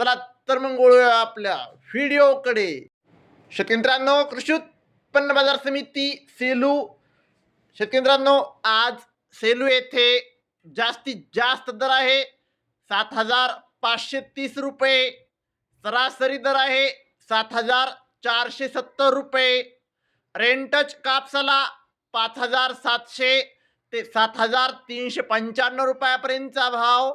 चला तर मग वळूया आपल्या व्हिडिओकडे. शेतकरी कृषी उत्पन्न बाजार समिती सेलू. शेतकरी आज सेलू येथे जास्तीत जास्त दर आहे. सात हजार पाचशे तीस रुपये. सरासरी दर आहे सात हजार चारशे सत्तर रुपये. रेंटच कापसाला पाच हजार सातशे ते सात हजार तीनशे पंच्याण्णव रुपयापर्यंतचा भाव.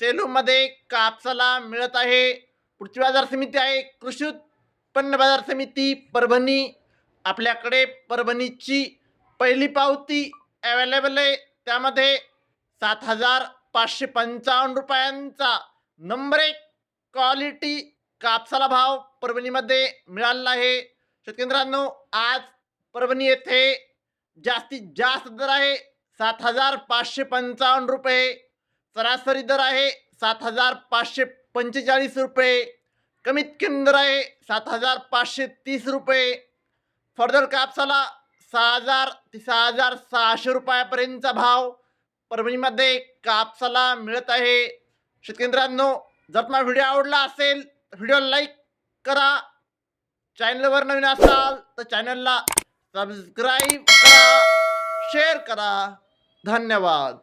सेलूमध्ये कापसाला मिळत आहे. पुढची बाजार समिती आहे कृषी उत्पन्न बाजार समिती परभणी. आपल्याकडे परभणीची पहिली पावती अवेलेबल आहे. त्यामध्ये सात हजार पाचशे पंचावन्न रुपयांचा नंबर एक क्वालिटी कापसाला भाव परभणीमध्ये मिळालेला आहे. शेतकऱ्यांनो आज परभणी येथे जास्तीत जास्त दर आहे. सात हजार पाचशे पंचावन्न रुपये. सरासरी दर आहे सात हजार पाचशे पंचेचाळीस रुपये. कमीत कमी दर आहे सात हजार पाचशे तीस रुपये. फर्दर कापसाला सहा हजार ते सहा हजार सहाशे रुपयापर्यंतचा भाव परभणीमध्ये कापसाला मिळत आहे. शेतकेंद्रांनो जर तुम्हाला व्हिडिओ आवडला असेल तर व्हिडिओ लाईक करा. चॅनलवर नवीन असाल तर चॅनलला सबस्क्राईब करा शेअर करा. धन्यवाद.